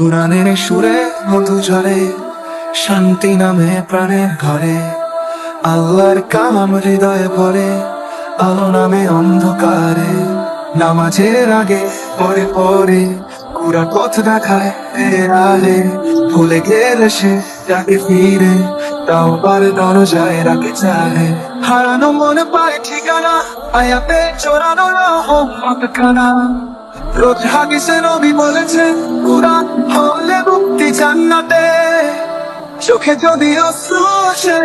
কোরআনের সুরে মধু ঝরে, শান্তি নামে প্রাণের ঘরে, আল্লাহর কাম হৃদয়ে পড়ে আলো নামে অন্ধকারে, নামাজের আগে, পরে পরে, কুরা পথ দেখায় আলে, ভুলে গেলে সে ডাকে ফিরে, তাও পারে দরজায় রাখে চালে হারানো মনে পায় ঠিকানা, আয়াতে চোরানো রহমত খানা রোজ হাদিসে নবী বলেছেন কুরআন হলে মুক্তি জান্নাতে। চোখে যদি অশ্রু আসে,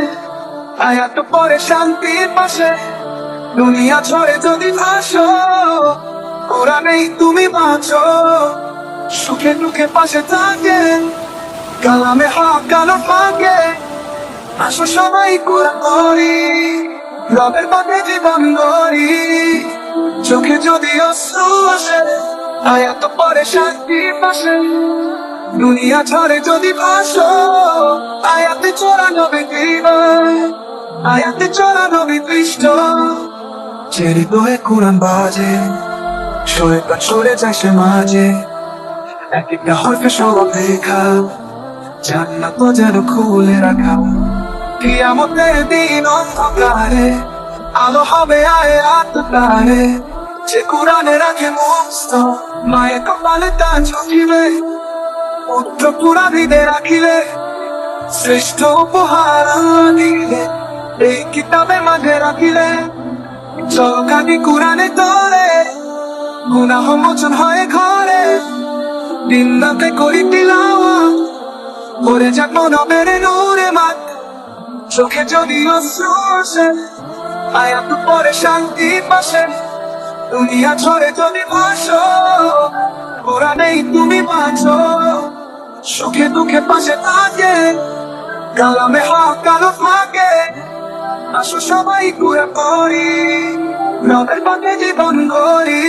আয়াত পরে শান্তির পাশে। দুনিয়া ছড়ে যদি ভাসো, কোরআনেই তুমি বাঁচো। সুখে দুঃখে পাশে থাকে, কালামে হক কালো ফাঁকে আসো সবাই কোরআন করি রবের পথে জীবন গড়ি। চোখে যদি অশ্রু আসে আয়াত পরে শান্তি পাশে। দুনিয়া ছড়ে যদি ভাসো, আয়াতে চড়ানো বিক্রিবায় আয়াতে চড়ানো বিকৃষ্ট চেরি বয়ে কোরআন বাজে সরে প্রাণ সরে যায় সে মাঝে। এক একটা হরফে সব অপেক্ষা জান্নাত যেন খুলে রাখা। কিয়ামতের দিন অন্ধকারে, আলো হবে আয় আত্মকারে যে কোরআনে রাখে মুক্ত মায়ের কপালে তা ঝুঁকিবে পুত্র পুরাণীদের রাখিলে শ্রেষ্ঠ উপহার দিলে এই কিতাবের মাঝে রাখিলে। চৌকানি কোরআনে তোরে গুনাহ মোচন হয় ঘরে। দিন রাতে করি তিলাওয়া পরে যাক মনবের নূরে মাত। চোখে যদি অশ্রু আয়াত পরে শান্তি পাশে। দুনিয়া ছড়ে যদি ভাসো নেই তুমি বাঁচো। সুখে দুঃখে পাশে থাকে, কালামে হা কালো থাকে। আসো সবাই ঘুরে পড়ি রাতের পথে জীবন গড়ি।